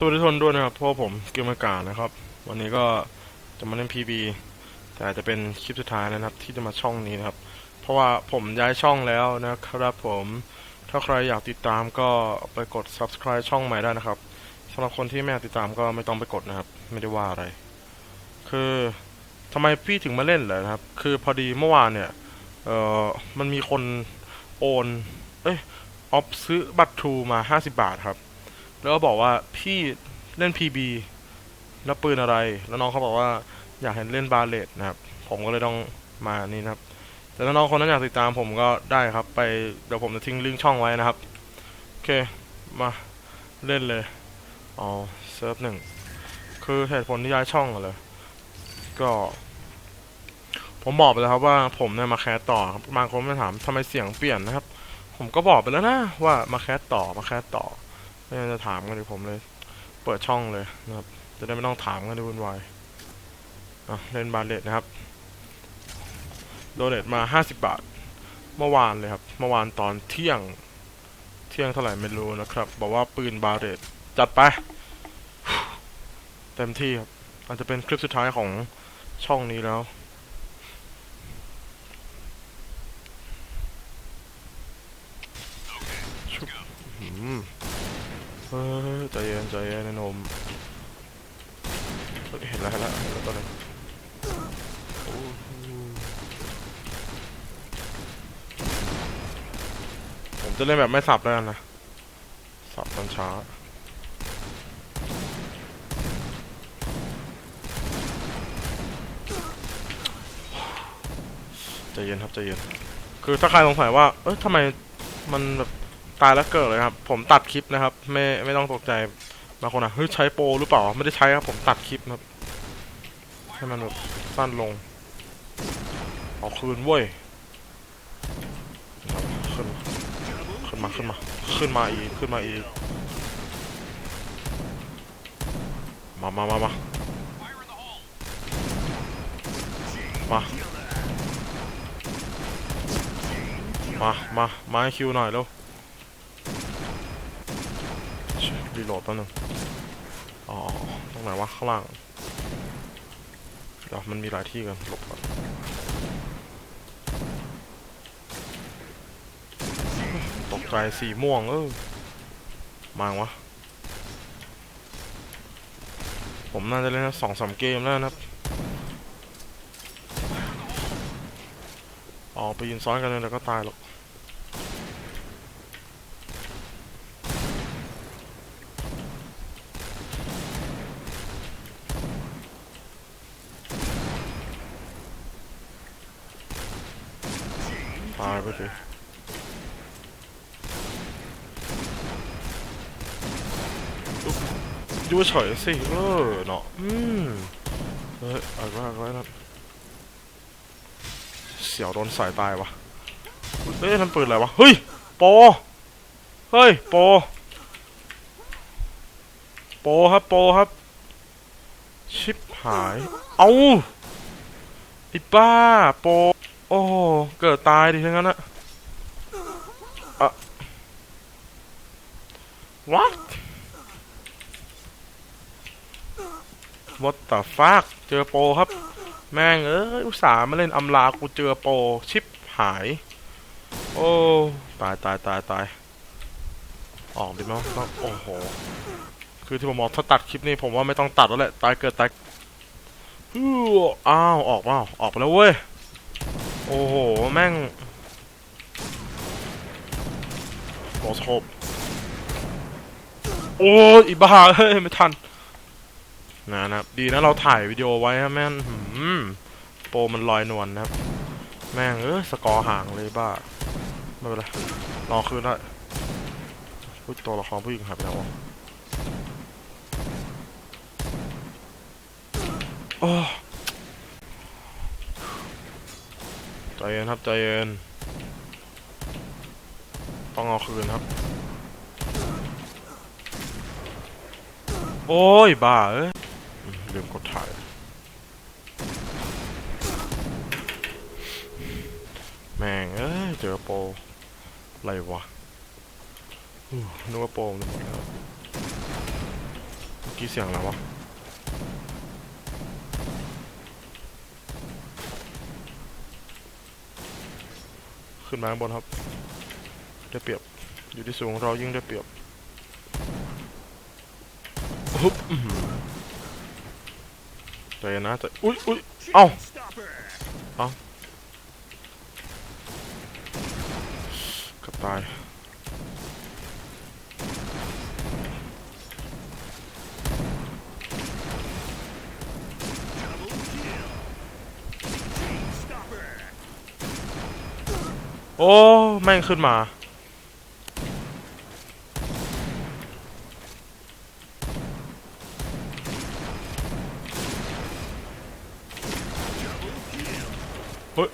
สวัสดีทุกคนด้วยนะครับเพราะผมเกมอากาศนะครับ วันนี้ก็จะมาเล่น PB แต่จจะเป็นคลิปสุดท้ายนะครับ ที่จะมาช่องนี้นะครับ เพราะว่าผมย้ายช่องแล้วนะครับผม ถ้าใครอยากติดตามก็ไปกด subscribe ช่องใหม่ได้นะครับสำหรับคนที่ไม่อยากติดตามก็ไม่ต้องไปกดนะครับ ไม่ได้ว่าอะไร คือทำไมพี่ถึงมาเล่นเหรอนะครับ คือพอดีเมื่อวานเนี่ยเออมันมีคนโอน เอ้ยออฟซื้อบัตรทรูมา 50 บาทครับ แล้วก็บอกว่าพี่เล่น PB แล้วปืนอะไร แล้วน้องเขาบอกว่าอยากเห็นเล่นบาเลตนะครับ ผมก็เลยต้องมานี่นะครับ แต่ถ้าน้องคนนั้นอยากติดตามผมก็ได้ครับ ไปเดี๋ยวผมจะทิ้งลิงก์ช่องไว้นะครับ โอเค มาเล่นเลยอ๋อเซิร์ฟหนึ่งคือเหตุผลที่ย้ายช่องเลย ก็ ผมบอกไปแล้วครับว่าผมเนี่ยมาแคสต่อครับบางคนมาถามทำไมเสียงเปลี่ยนนะครับ ผมก็บอกไปแล้วนะว่ามาแคสต่อมาแคสต่อ ไม่งั้นจะถามกันดิผมเลย เปิดช่องเลยนะครับ จะได้ไม่ต้องถามกันในวุ่นวายเล่นบาเลตนะครับ โดเนตมา 50 บาท เมื่อวานเลยครับ เมื่อวานตอนเที่ยง เที่ยงเท่าไหร่ไม่รู้นะครับ บอกว่าปืนบาเลตจัดไป เต็มที่ครับ อาจจะเป็นคลิปสุดท้ายของช่องนี้แล้วชุบอืม เฮ้ยใจเย็นใจเย็นนะนมเห็นแล้วเห็นแล้วเห็นแล้วตัวหนึงโอ้ผมจะเล่นแบบไม่สับแล้วกันนะ สับตอนช้าใจเย็นครับใจเย็น คือถ้าใครสงสัยว่า เอ้ยทำไมมันแบบ ตายแล้วเกิดเลยครับ ผมตัดคลิปนะครับ ไม่ไม่ต้องตกใจบางคนอะเฮ้ยใช้โปรหรือเปล่า ไม่ได้ใช้ครับ ผมตัดคลิปครับ ให้มันแบบสั้นลง เอาคืนเว้ยขึ้นขึ้นมาขึ้นมา ขึ้นมาอีก ขึ้นมาอีก มามามามามามา มา มาให้คิวหน่อยเร็วชิ รีโหลดแป๊บนึงอ๋อตรงไหนวะข้างล่างเดี๋ยวมันมีหลายที่กันหลบก่อนตกใจสีม่วงเออมาวะ ผมน่าจะเล่นสองสามเกมแล้วนะครับออกไปยืนซ้อนกันเลยแล้วก็ตายหรอก ตายไปสิอุ๊บอ ยูเฉยสิเออเนาะอืมเฮ้ยอะไรอะไรนั่นเสียวโดนสายตายวะเฮ้ยนั่นปืนอะไรวะ เฮ้ยโปเฮ้ยโปโปครับโปครับ ชิปหาย เอาไอ้บ้าโปโอ้เกิดตายดิทั้งนั้นอะอะ what what the fuck เจอโปรครับ แม่งเอ้ยอุตส่าห์มาเล่นอำลากูเจอโปรชิปหาย โอ้ตายตายตายตายออกดิมั้งต้องโอ้โห คือที่ผมบอกถ้าตัดคลิปนี้ผมว่าไม่ต้องตัดแล้วแหละ ตายเกิดตายฮู้อ้าวออกเปล่าออกไปแล้วเว้ย โอ้โห แม่งโอสโคปโอ้ยอีบ้าเฮ้ยไม่ทัน นะครับ ดีนะเราถ่ายวิดีโอไว้ครับแม่งหืมโปรมันลอยนวลนะครับ แม่งเออสกอร์ห่างเลยบ้า ไม่เป็นไรรอคืนได้อุ๊ยตัวละครผู้หญิงหายไปแล้ววโอ้ใจเย็นครับใจเย็น ต้องเอาคืนครับ โอ้ยบ้าเอ้ย ลืมกดถ่าย แม่ง เอ้ย เจอโปรอะไรวะนึกว่าโปรมันหมดแล้วกี้เสียงอะไรวะขึ้นมาข้างบนครับ ได้เปรียบ อยู่ที่สูงเรายิ่งได้เปรียบฮึบ ใจเย็นนะใจอุ้ยอุ้ยเอ้าเกับตายโอ้ แม่งขึ้นมา ฮ้ย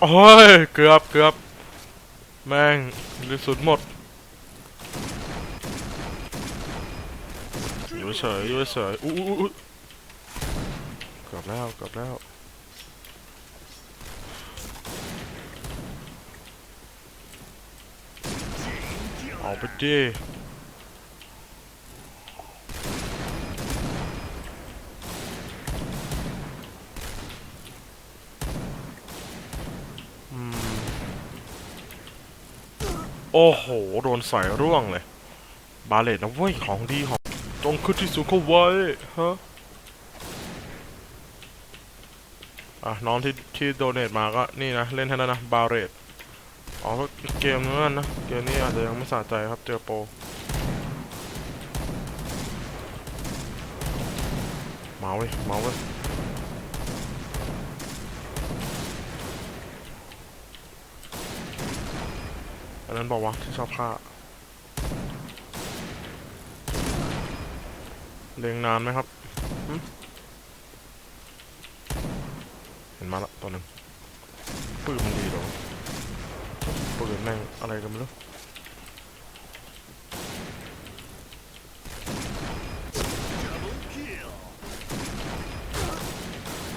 โอ้ยเกือบเกือบแม่งหรือสุดหมด อยู่เฉยอยู่เฉยอู้อู้เกือบแล้วเกือบแล้วเอาไปดิ โอ้โห โดนใส่ร่วงเลย บาเลตนะเว้ย ของดีของจงขึ้นที่สูงเข้าไว้ฮะอะน้องที่ที่โดเนทมาก็นี่นะ เล่นแค่นั้นนะ บาเลตอ๋อเกมนั้นนะ เกมนี้อาจจะยังไม่สะใจครับเจอโปรมาเว้ยมาเว้ย อันนั้นบอกว่าที่ชอบฆ่าเล็งนานไหมครับเห็นมาละตัวหนึ่งปืนมันดีหรอปืนแม่งอะไรกันไม่รู้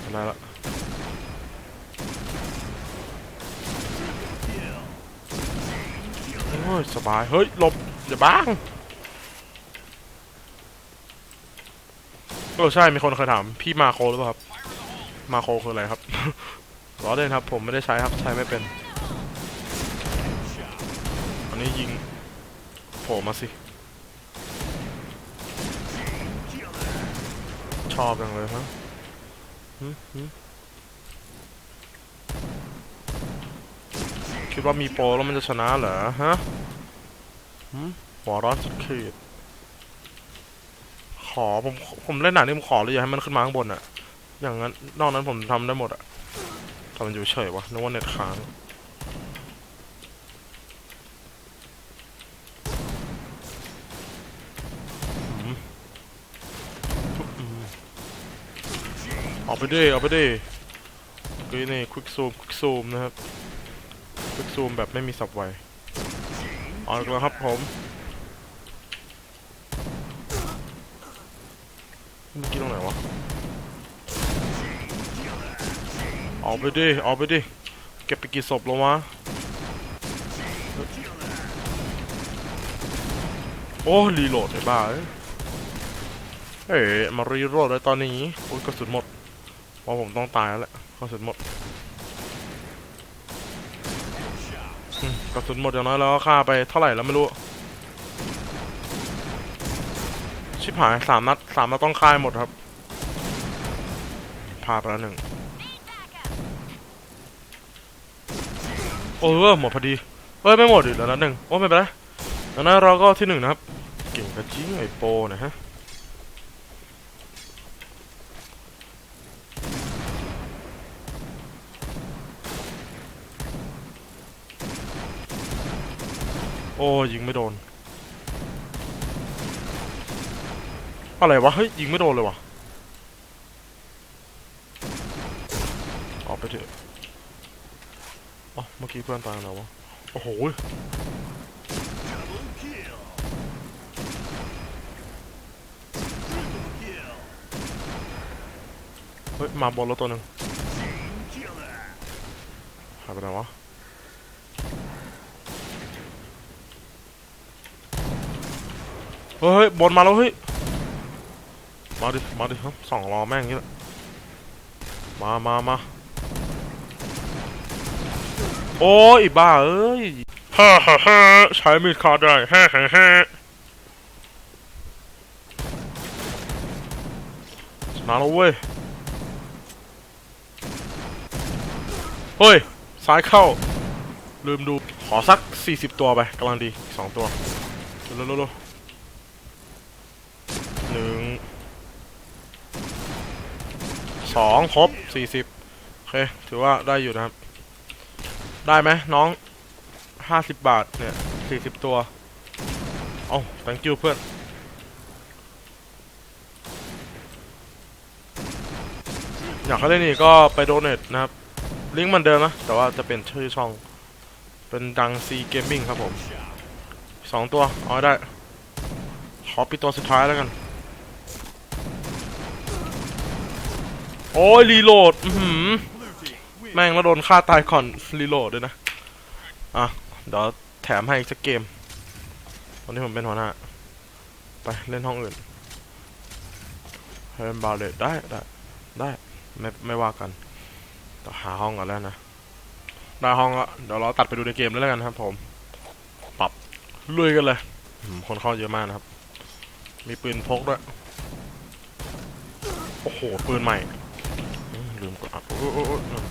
อะไรละโอ้ ยสบาย เฮ้ยหลบอย่าบ้างเออใช่ มีคนเคยถาม พี่มาโคหรือเปล่าครับ มาโคคืออะไรครับล้อเล่นครับ ผมไม่ได้ใช้ครับ ใช้ไม่เป็น อันนี้ยิงโผล่มาสิ ชอบจังเลยฮะหึหึ คิดว่ามีโปรแล้วมันจะชนะเหรอฮะหัวร้อนสุดขีดขอผมผมเล่นหนังนี่ผมขอเลยอย่าให้มันขึ้นมาข้างบนอะอย่างนั้นนอกนั้นผมทำได้หมดอะทำมันอยู่เฉยวะนึกว่าเน็ตค้างออาไปดิเอาไปดิก็นี่ควิกซูมควิกซูมนะครับ ควิกซูมแบบไม่มีสับไวเอาอีกแล้วครับผมเมื่อกี้ตรงไหนวะเอาไปดิเอาไปดิเก็บไปกี่ศพแล้ววะโอ้รีโหลดไอ้บ้าเอ้ยมารีโหลดเลยตอนนี้โอ้ยกระสุนหมดว่าผมต้องตายแล้วแหละกระสุนหมดอืม กระสุนหมดอย่างน้อยแล้วก็ฆ่าไปเท่าไหร่แล้วไม่รู้ ชิบหายสามนัดสามนัดต้องฆ่าหมดครับ พาไปแล้วหนึ่งโอ้เออหมดพอดีเอ้ยไม่หมดอีกแล้วนะหนึ่งโอ้ไม่เป็นไรแล้วนั้นเราก็ที่หนึ่งนะครับ เก่งกระจิ้งไอโปนะฮะ โอ้ยิงไม่โดน อะไรวะ เฮ้ย ยิงไม่โดนเลยวะออกไปเถอะอ๋อเมื่อกี้เพื่อนตายแล้ววะ โอ้โหเฮ้ย มาบนรถตัวหนึ่งหายไปไหนวะ เฮ้ยบนมาแล้วเฮ้ย มาดิ มาดิครับสองรอแม่งนี้แหละ มามามาโอ้ยบ้าเอ้ยฮ่าฮ่าฮ่าใช้มีดขาได้ฮ่าฮ่าฮ่าชนะแล้วเว้ย เฮ้ย ซ้ายเข้า ลืมดู ขอสัก 40 ตัวไปกำลังดีสองตัวเร็วๆเร็วๆหนึ่ง สองครบ40โอเค ถือว่าได้อยู่นะครับ ได้ไหมน้อง50บบาทเนี่ย40ตัว เอา thank you เพื่อน อยากให้เล่นอีกก็ไปโดเนทนะครับ ลิงก์เหมันเดิมนะ แต่ว่าจะเป็นชื่อช่อง เป็นดังซีเกมมิ่งครับผมสองตัว เอาได้ ขอปิดตัวสุดท้ายแล้วกัน โอ้ยรีโหลดแม่งแล้วโดนฆ่าตายก่อนรีโหลดด้วยนะ อะ เดี๋ยวแถมให้อีกสักเกมวันนี้ผมเป็นหัวหน้า ไปเล่นห้องอื่นเล่นบาเลตได้ได้ได้ไม่ไม่ว่ากันต้องหาห้องก่อนแล้วนะได้ห้องล้วเดี๋ยวเราตัดไปดูในเกมเลยแล้วกันครับ ผม ปรับลุยกันเลยคนเข้าเยอะมากนะครับ มีปืนพกด้วย โอ้โห ปืนใหม่ ลืมกดอัพโอ้โหโอ้โหโอ้โห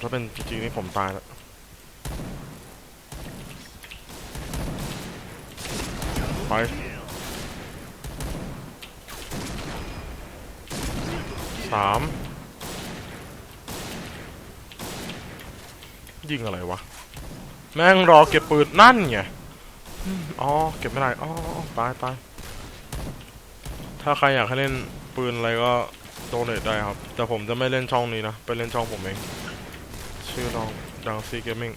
ถ้าเป็นจริงนี่ผมตายแล้วไปสามยิงอะไรวะ แม่งรอเก็บปืนนั่นไงอ๋อ เก็บไม่ได้ อ๋อ ตายตาย ถ้าใครอยากให้เล่นปืนอะไรก็ โดเนทได้ครับ แต่ผมจะไม่เล่นช่องนี้นะ ไปเล่นช่องผมเอง ชื่อน้องดังซีเกมมิ่ง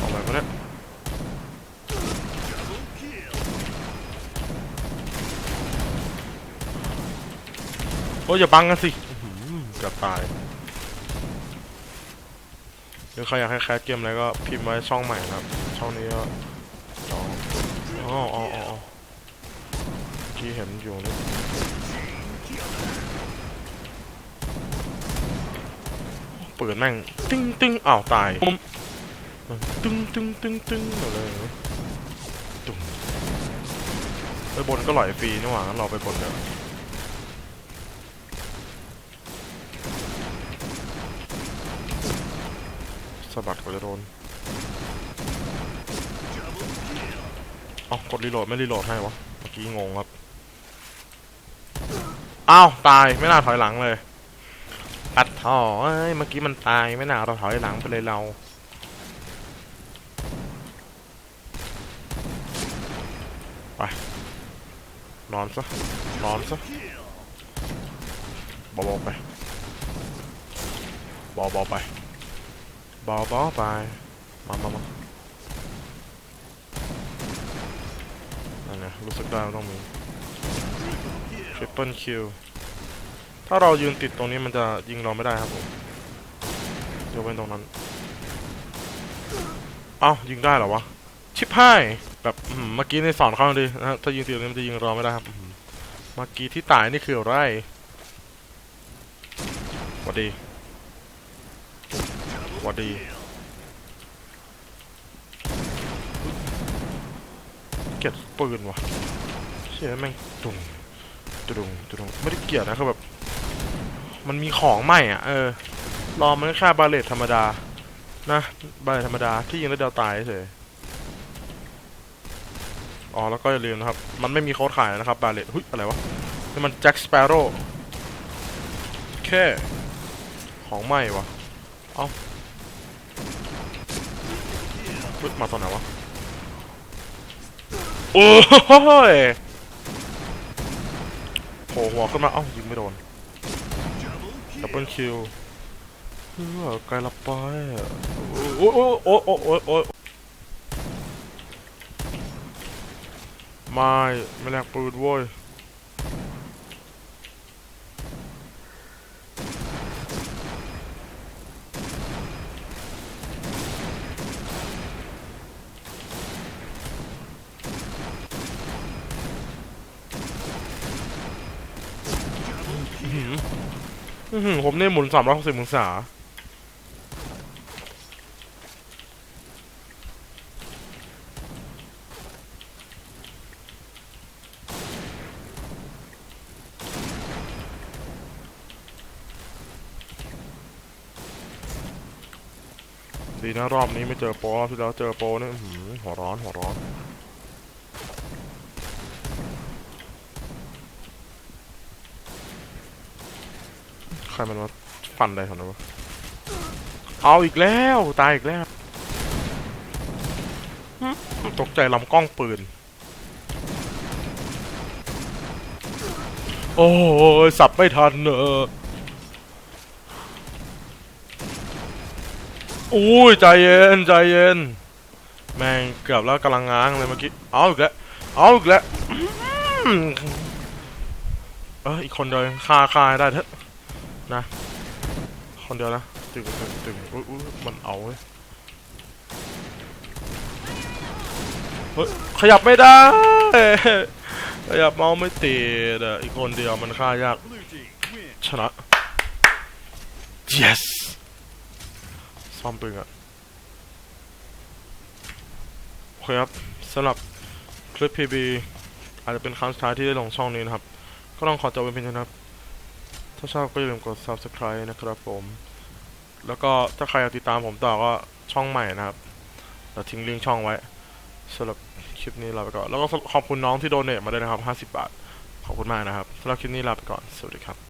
ออกไปปะเนี่ยโอ้ยอย่าบังกันสิกือบตายหรือใครอยากให้แคสเกมอะไรก็พิมพ์ไว้ช่องใหม่นะครับ ช่องนี้ก็ เห็นอยู่นี่เปิดแม่ง ตึ้งตึ้งอ้าวตายปุ๊มตึ้งตึ้งตึ้งตึ้งเอาเลยตุ้มไปบนก็หลอยฟรีนี่หว่างั้นเราไปบนเดี๋ยวสะบัดก็จะโดนเอากดรีโหลดไม่รีโหลดให้วะ เมื่อกี้งงครับ อ้าวตายไม่น่าถอยหลังเลยตัดท่อเอ้ยเมื่อกี้มันตายไม่น่าเราถอยหลังไปเลยเราไปนอนซะนอนซะเบาๆไปเบาๆไปบอบอไปมามามานั่นไงรู้สึกได้ต้องมี Triple Kill ถ้าเรายืนติดตรงนี้มันจะยิงเราไม่ได้ครับผมยกเว้นตรงนั้น เอ้ายิงได้เหรอวะ ชิบหายแบบเมื่อกี้ในสอนเขาดินะถ้ายิงติดตรงนี้มันจะยิงเราไม่ได้ครับเมื่อกี้ที่ตายนี่คืออะไรสวัสดีสวัสดีเกลียดปืนวะเชี่ยแม่งตุง ตุงตุงไม่ได้เกลียดนะคือแบบ มันมีของใหม่อะ เออ รอมันแค่บาเลตธรรมดา นะ บาเลตธรรมดาที่ยิงแล้วเดียวตายเฉยอ๋อ แล้วก็อย่าลืมนะครับ มันไม่มีโค้ดขายนะครับ บาเลตหุ้ย อะไรวะ นี่มันแจ็คสเปโร่แค่ของใหม่วะปึ๊บมาตอนไหนวะ โอ้ย ผล่หัวขึ้นมาเอ้ายิงไม่โดนดับเบิลคิวเฮ้อไกลละไปโอ้ยโอ้ยโอ้ยโอ้ยโอ้ยไม่ไม่แลกปืนโว้ย อื้อ หืผมเนี่ยหมุนสามร้อยหกสิบองศาดีนะรอบนี้ไม่เจอโปรรอบที่แล้วเจอโปรเนี่ยหัวร้อนหัวร้อน รมันมาฟันอะไรของนั้นวะเอาอีกแล้ว ตายอีกแล้ว ตกใจลำกล้องปืน โอ้ยสับไม่ทันเนอะอุ้ยใจเย็นใจเย็น แม่งเกือบแล้วกำลังง้างเลยเมื่อกี้ เอาอีกแล้ว เอาอีกแล้ว เอออีกคนเดียวฆ่าฆ่าได้เถอะ นะ คนเดียวนะตึงตึงตึงอุ้ยอุ้ยมันเอาเว้ยเฮ้ยขยับไม่ได้ขยับเมาส์ไม่ติดอะอีกคนเดียวมันฆ่ายาก ชนะ yes ซ่อมปืนอะโอเคครับสำหรับคลิป PB อาจจะเป็นครั้งสุดท้ายที่ได้ลงช่องนี้นะครับ ก็ต้องขอจบเป็นเพียงเท่านี้นะครับ ถ้าชอบก็อย่าลืมกด subscribe นะครับผม แล้วก็ถ้าใครอยากติดตามผมต่อก็ช่องใหม่นะครับเราทิ้งลิงก์ช่องไว้สำหรับคลิปนี้ลาไปก่อน แล้วก็ขอบคุณน้องที่โดเนทมาด้วยนะครับ 50 บาท ขอบคุณมากนะครับสำหรับคลิปนี้ลาไปก่อน สวัสดีครับ